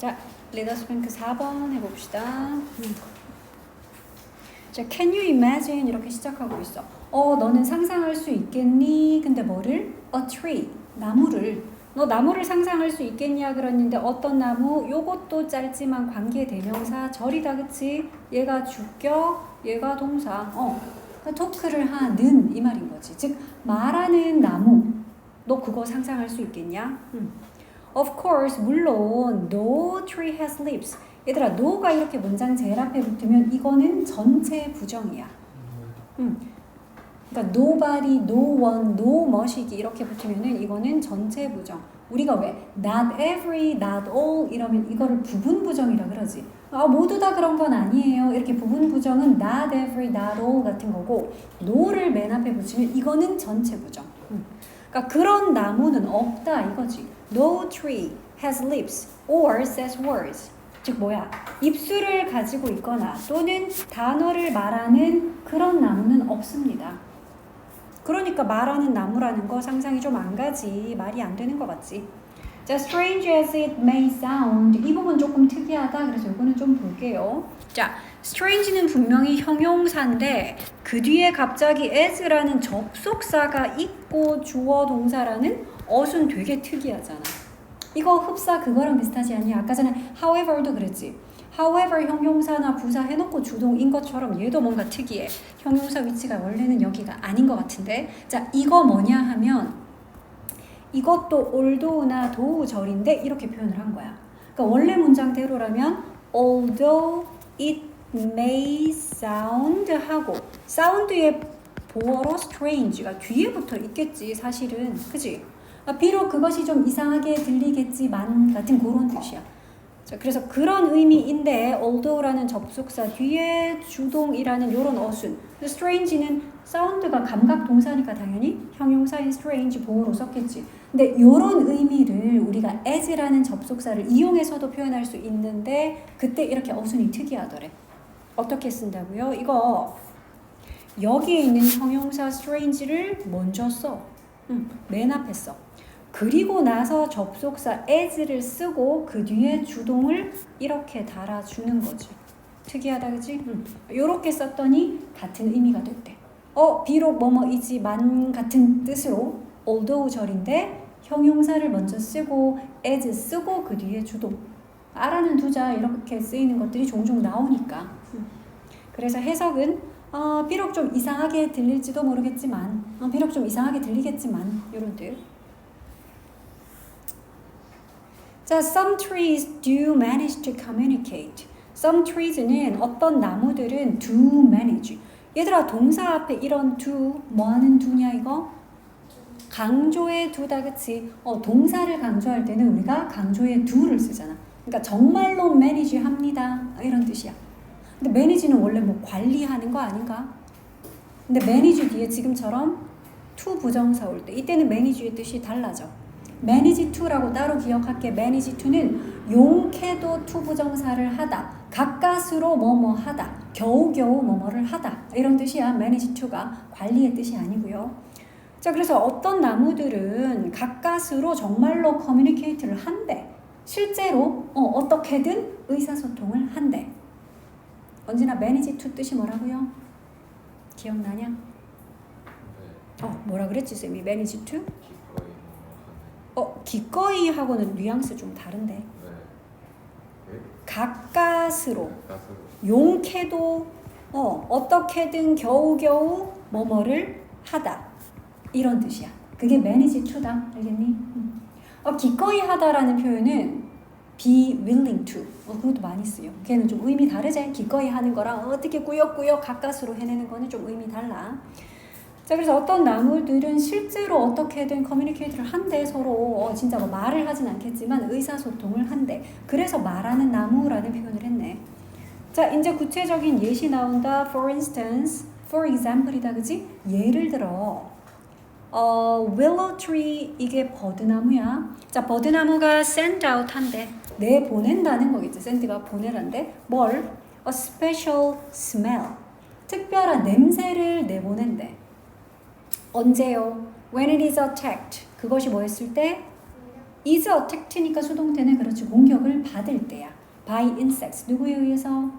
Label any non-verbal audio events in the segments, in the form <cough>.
자, 리더스 뱅크 4번 해봅시다. 음. 자, can you imagine 이렇게 시작하고 있어. 어, 너는 상상할 수 있겠니? 근데 뭐를? A tree, 나무를. 너 나무를 상상할 수 있겠냐 그랬는데 어떤 나무? 요것도 짧지만 관계 대명사 절이다 그치? 얘가 주격, 얘가 동사. 어, 토크를 하는 이 말인 거지. 즉 말하는 나무. 너 그거 상상할 수 있겠냐? 음. Of course, 물론 no tree has leaves. 얘들아, no가 이렇게 문장 제일 앞에 붙으면 이거는 전체 부정이야. 음. 그러니까 nobody, no one, no much이기 이렇게 붙으면은 이거는 전체 부정. 우리가 왜 not every, not all 이러면 이거를 부분 부정이라 그러지. 아 모두 다 그런 건 아니에요. 이렇게 부분 부정은 not every, not all 같은 거고 no를 맨 앞에 붙이면 이거는 전체 부정. 음. 그러니까 그런 나무는 없다 이거지. No tree has lips or says words. 즉 뭐야? 입술을 가지고 있거나 또는 단어를 말하는 그런 나무는 없습니다. 그러니까 말하는 나무라는 거 상상이 좀 안 가지 말이 안 되는 것 같지. 자, strange as it may sound 이 부분 조금 특이하다. 그래서 이거는 좀 볼게요. 자, strange는 분명히 형용사인데 그 뒤에 갑자기 as라는 접속사가 있고 주어 동사라는 어순 되게 특이하잖아. 이거 흡사 그거랑 비슷하지 않니? 아까 전에 however도 그랬지. however 형용사나 부사 해놓고 주동인 것처럼 얘도 뭔가 특이해. 형용사 위치가 원래는 여기가 아닌 것 같은데. 자, 이거 뭐냐 하면 이것도 although나 도우절인데 이렇게 표현을 한 거야. 그러니까 원래 문장대로라면 although it may sound 하고 사운드의 보어로 strange가 뒤에 붙어 있겠지 사실은 그지? 아, 비록 그것이 좀 이상하게 들리겠지만 같은 그런 뜻이야. 자, 그래서 그런 의미인데 although라는 접속사 뒤에 주동이라는 이런 어순. strange는 사운드가 감각 동사니까 당연히 형용사인 strange 보호로 썼겠지. 근데 이런 의미를 우리가 as라는 접속사를 이용해서도 표현할 수 있는데 그때 이렇게 어순이 특이하더래. 어떻게 쓴다고요? 이거 여기에 있는 형용사 strange를 먼저 써. 응, 맨 앞에 써. 그리고 나서 접속사 as를 쓰고 그 뒤에 주동을 이렇게 달아주는 거지. 특이하다 그지? 응. 요렇게 썼더니 같은 의미가 됐대. 어 비록 뭐뭐이지만 같은 뜻으로 although 절인데 형용사를 먼저 쓰고 as 쓰고 그 뒤에 주동. 알아는 두자 이렇게 쓰이는 것들이 종종 나오니까. 응. 그래서 해석은 어, 비록 좀 이상하게 들릴지도 모르겠지만 어, 비록 좀 이상하게 들리겠지만 이런 뜻. 자, some trees do manage to communicate. Some trees는 어떤 나무들은 do manage. 얘들아 동사 앞에 이런 do 뭐 하는 do냐 이거? 강조의 do다 그치? 어 동사를 강조할 때는 우리가 강조의 do를 쓰잖아. 그러니까 정말로 manage 합니다 이런 뜻이야. 근데 manage는 원래 뭐 관리하는 거 아닌가? 근데 manage 뒤에 지금처럼 to 부정사 올 때 이때는 manage의 뜻이 달라져. manage to라고 따로 기억할게. manage to는 용케도 to 부정사를 하다. 가까스로 뭐뭐 하다. 겨우겨우 뭐뭐를 하다. 이런 뜻이야. manage to가 관리의 뜻이 아니고요. 자, 그래서 어떤 나무들은 가까스로 정말로 커뮤니케이트를 한대. 실제로 어, 어떻게든 의사소통을 한대. 언제나 manage to 뜻이 뭐라고요? 기억나냐? 네. 어, 뭐라 그랬지 쌤이 manage to? 기꺼이 뭐 어, 기꺼이 하고는 뉘앙스 좀 다른데. 네. 가까스로 가스로. 용케도 어, 어떻게든 겨우겨우 뭐뭐를 하다 이런 뜻이야. 그게 manage to다. 알겠니? 음. 어, 기꺼이 하다라는 표현은 be willing to. 어, 그것도 많이 쓰여. 걔는 좀 의미 다르지? 기꺼이 하는 거랑 어떻게 꾸역꾸역 가까스로 해내는 거는 좀 의미 달라. 자, 그래서 어떤 나무들은 실제로 어떻게든 커뮤니케이트를 한대 서로 어, 진짜 뭐 말을 하진 않겠지만 의사소통을 한대. 그래서 말하는 나무라는 표현을 했네. 자, 이제 구체적인 예시 나온다. For instance, for example이다, 그지? 예를 들어, 어, willow tree 이게 버드나무야. 자, 버드나무가 send out 한대. 내 보낸다는 거겠지. send가 보내란데 뭘? A special smell. 특별한 냄새를 내보낸대. 언제요? When it is attacked. 그것이 뭐였을 때? is attacked니까 수동태는 그렇지 공격을 받을 때야. by insects 누구에 의해서?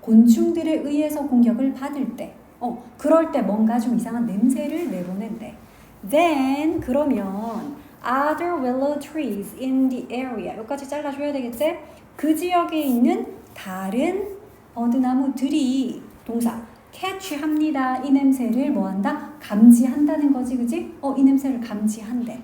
곤충들에 의해서 공격을 받을 때. 어, 그럴 때 뭔가 좀 이상한 냄새를 내보낸대. Then 그러면 other willow trees in the area 여기까지 잘라줘야 되겠지? 그 지역에 있는 다른 버드나무들이 동사 catch합니다. 이 냄새를 뭐한다? 감지한다는 거지, 그지? 어, 이 냄새를 감지한대.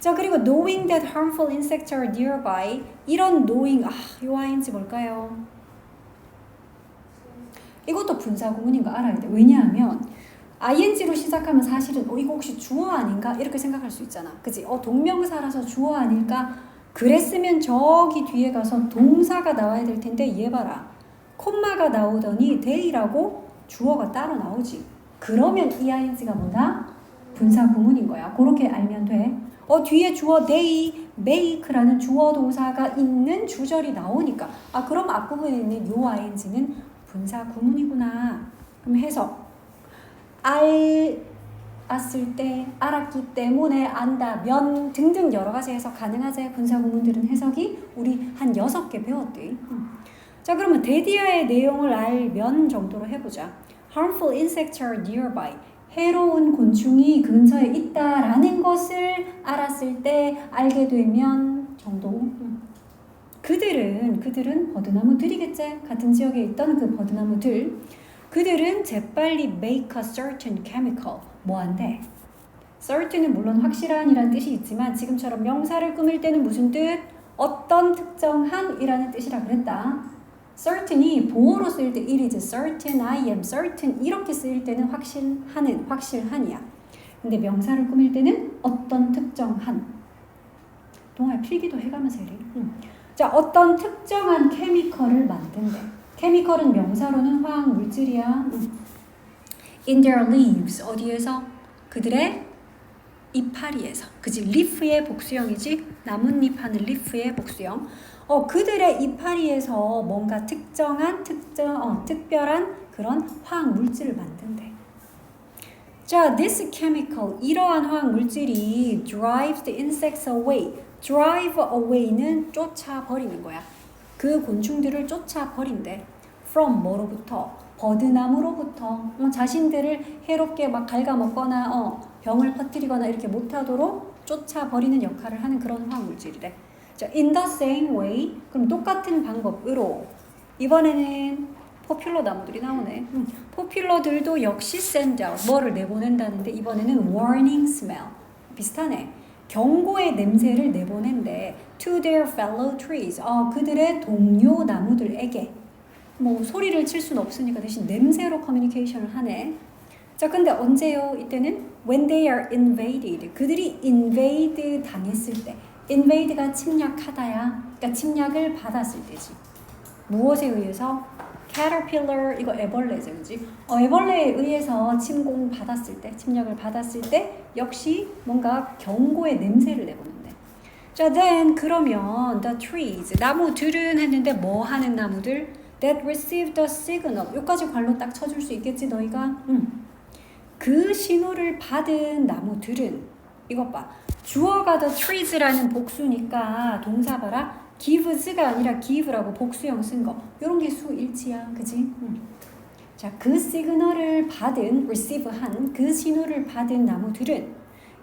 자 그리고 knowing that harmful insects are nearby 이런 knowing 아, 요 ing인지 뭘까요? 이것도 분사 구문인 거 알아야 돼. 왜냐하면 ing로 시작하면 사실은 어 이거 혹시 주어 아닌가 이렇게 생각할 수 있잖아. 그지? 어 동명사라서 주어 아닐까? 그랬으면 저기 뒤에 가서 동사가 나와야 될 텐데 얘 봐라. 콤마가 나오더니 day라고 주어가 따로 나오지. 그러면 이 ing가 뭐다? 분사 구문인 거야. 그렇게 알면 돼. 어 뒤에 주어 they, make라는 주어 동사가 있는 주절이 나오니까 아 그럼 앞부분에 있는 요 ing는 분사 구문이구나. 그럼 해석. 알았을 때, 알았기 때문에 안다면 등등 여러 가지 해석 가능하지. 분사 구문들은 해석이 우리 한 여섯 개 배웠대. 음. 자 그러면 데디아의 내용을 알면 정도로 해보자. Harmful insects are nearby. 해로운 곤충이 근처에 있다라는 것을 알았을 때 알게 되면 정도. 음. 그들은 그들은 버드나무들이겠지. 같은 지역에 있던 그 버드나무들. 그들은 재빨리 make a certain chemical 뭐한대? certain은 물론 확실한이란 뜻이 있지만 지금처럼 명사를 꾸밀 때는 무슨 뜻? 어떤 특정한이라는 뜻이라 그랬다. certain이 보호로 쓰일 때 it is certain, I am certain 이렇게 쓰일 때는 확실한은 확실한이야. 근데 명사를 꾸밀 때는 어떤 특정한 동아야 필기도 해가면서 해래. 음. 자 어떤 특정한 케미컬을 만든대. 케미컬은 명사로는 화학 물질이야. 음. In their leaves 어디에서 그들의 이파리에서 그지 리프의 복수형이지 나뭇잎 하는 리프의 복수형. 어 그들의 이파리에서 뭔가 특정한 특정 어, 특별한 그런 화학 물질을 만든대. 자, this chemical 이러한 화학 물질이 drives the insects away. drive away는 쫓아 버리는 거야. 그 곤충들을 쫓아 버린대. from 뭐로부터 버드나무로부터 어, 자신들을 해롭게 막 갉아먹거나 어, 병을 퍼뜨리거나 이렇게 못하도록 쫓아 버리는 역할을 하는 그런 화학 물질이래. 자, in the same way 그럼 똑같은 방법으로 이번에는 포퓰러 나무들이 나오네. 음, 포퓰러들도 역시 send out 뭐를 내보낸다는데 이번에는 warning smell 비슷하네. 경고의 냄새를 내보낸대. to their fellow trees. 어, 그들의 동료 나무들에게. 뭐 소리를 칠 수는 없으니까 대신 냄새로 커뮤니케이션을 하네. 자, 근데 언제요? 이때는 when they are invaded. 그들이 invade 당했을 때. invade가 침략하다야. 그러니까 침략을 받았을 때지. 무엇에 의해서? Caterpillar 이거 애벌레죠, 그지? 어, 애벌레에 의해서 침공 받았을 때, 침략을 받았을 때 역시 뭔가 경고의 냄새를 내보는데. 자, then 그러면 the trees 나무들은 했는데 뭐 하는 나무들? That receive the signal. 여기까지 관로 딱 쳐줄 수 있겠지, 너희가? 응. 그 신호를 받은 나무들은 이것 봐. 주어가 the trees라는 복수니까 동사 봐라. gives가 아니라 give라고 복수형 쓴 거. 요런 게 수 일치야. 그지? 응. 자, 그 시그널을 받은, receive 한 그 신호를 받은 나무들은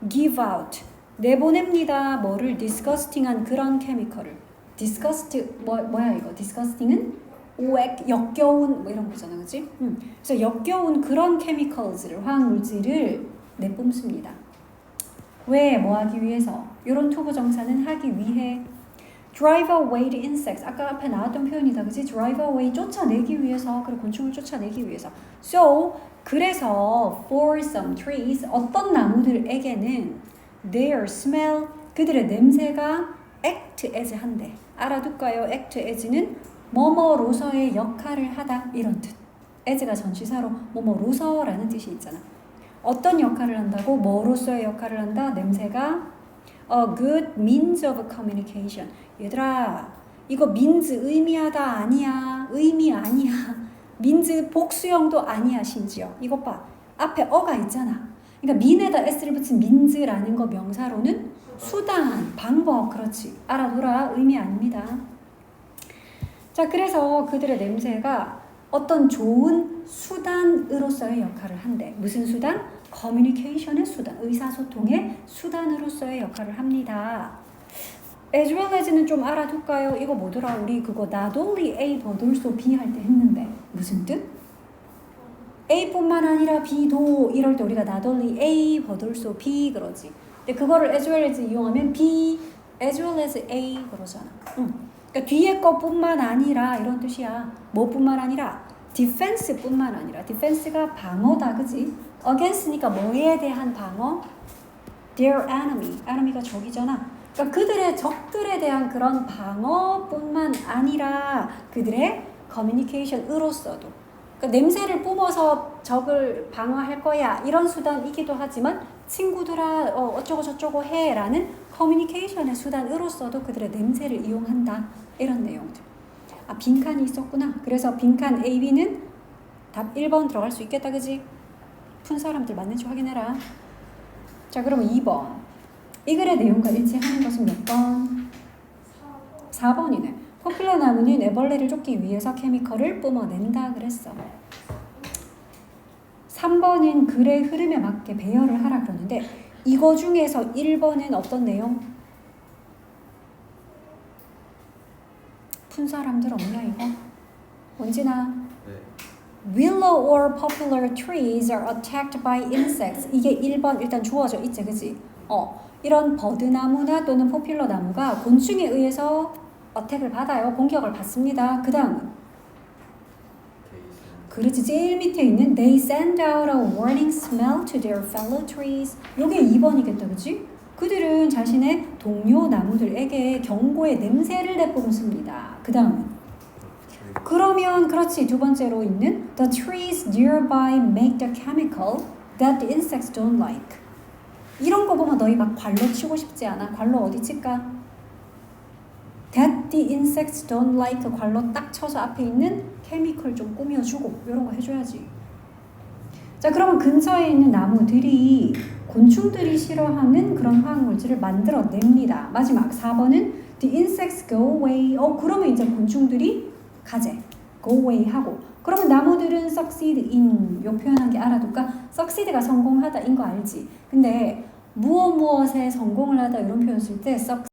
give out, 내보냅니다. 뭐를 disgusting한 그런 케미컬을. disgust, 뭐, 뭐야 이거? disgusting은 오액, 역겨운 뭐 이런 거잖아. 그지? 응. 그래서 역겨운 그런 케미컬즈를, 화학 물질을 내뿜습니다. 왜? 뭐 하기 위해서? 이런 투부 정사는 하기 위해 drive away the insects. 아까 앞에 나왔던 표현이다. 그지? drive away 쫓아내기 위해서. 그리고 곤충을 쫓아내기 위해서. So 그래서 for some trees 어떤 나무들에게는 their smell 그들의 냄새가 act as 한대. 알아둘까요? act as는 뭐뭐로서의 역할을 하다 이런 뜻. as가 전치사로 뭐뭐로서라는 뜻이 있잖아. 어떤 역할을 한다고 뭐로서의 역할을 한다? 냄새가 a good means of communication. 얘들아, 이거 means 의미하다 아니야. 의미 아니야. <laughs> means 복수형도 아니야, 심지어. 이것 봐. 앞에 어가 있잖아. 그러니까 mean에다 s를 붙인 means라는 거 명사로는 수단, 방법, 그렇지. 알아둬라 의미 아닙니다. 자, 그래서 그들의 냄새가 어떤 좋은 수단으로서의 역할을 한대. 무슨 수단? 커뮤니케이션의 수단, 의사소통의 수단으로서의 역할을 합니다. as well as는 좀 알아둘까요? 이거 뭐더라? 우리 그거 not only A but also B 할 때 했는데 무슨 뜻? A뿐만 아니라 B도 이럴 때 우리가 not only A but also B 그러지. 근데 그거를 as well as 이용하면 B as well as A 그러잖아. 응. 그러니까 뒤에 거뿐만 아니라 이런 뜻이야. 뭐뿐만 아니라 디펜스뿐만 아니라 디펜스가 방어다, 그지? against니까 뭐에 대한 방어? Their enemy, enemy가 적이잖아. 그러니까 그들의 적들에 대한 그런 방어뿐만 아니라 그들의 커뮤니케이션으로서도 그러니까 냄새를 뿜어서 적을 방어할 거야 이런 수단이기도 하지만 친구들아 어, 어쩌고 저쩌고 해라는 커뮤니케이션의 수단으로서도 그들의 냄새를 이용한다 이런 내용들 아 빈칸이 있었구나 그래서 빈칸 A, B는 답 1번 들어갈 수 있겠다 그지? 푼 사람들 맞는지 확인해라 자 그러면 2번 이 글의 내용과 일치하는 것은 몇 번? 4번이네. 포퓰러 나무는 애벌레를 쫓기 위해서 케미컬을 뿜어낸다 그랬어. 3번은 글의 흐름에 맞게 배열을 하라 그러는데 이거 중에서 1번은 어떤 내용? 푼 사람들 없냐 이거? 원진아 네. Willow or popular trees are attacked by insects. 이게 1번 일단 주어져 있지, 그지? 어, 이런 버드나무나 또는 포퓰러 나무가 곤충에 의해서 어택을 받아요. 공격을 받습니다. 그 다음은 데이슨. 그렇지 제일 밑에 있는 They send out a warning smell to their fellow trees. 요게 2번이겠다, 그지? 그들은 자신의 동료 나무들에게 경고의 냄새를 내뿜 습니다. 그 다음은 그러면 그렇지 두 번째로 있는 the trees nearby make the chemical that the insects don't like. 이런 거 보면 너희 막 관로 치고 싶지 않아? 관로 어디 칠까? The insects don't like 그 관로 딱 쳐서 앞에 있는 케미컬 좀 꾸며주고 이런 거 해줘야지. 자 그러면 근처에 있는 나무들이 곤충들이 싫어하는 그런 화학 물질을 만들어냅니다. 마지막 4번은 the insects go away. 어 그러면 이제 곤충들이 가재 go away 하고 그러면 나무들은 succeed in 요 표현한 게 알아둘까? succeed가 성공하다인 거 알지? 근데 무엇 무엇에 성공을 하다 이런 표현 쓸 때 succeed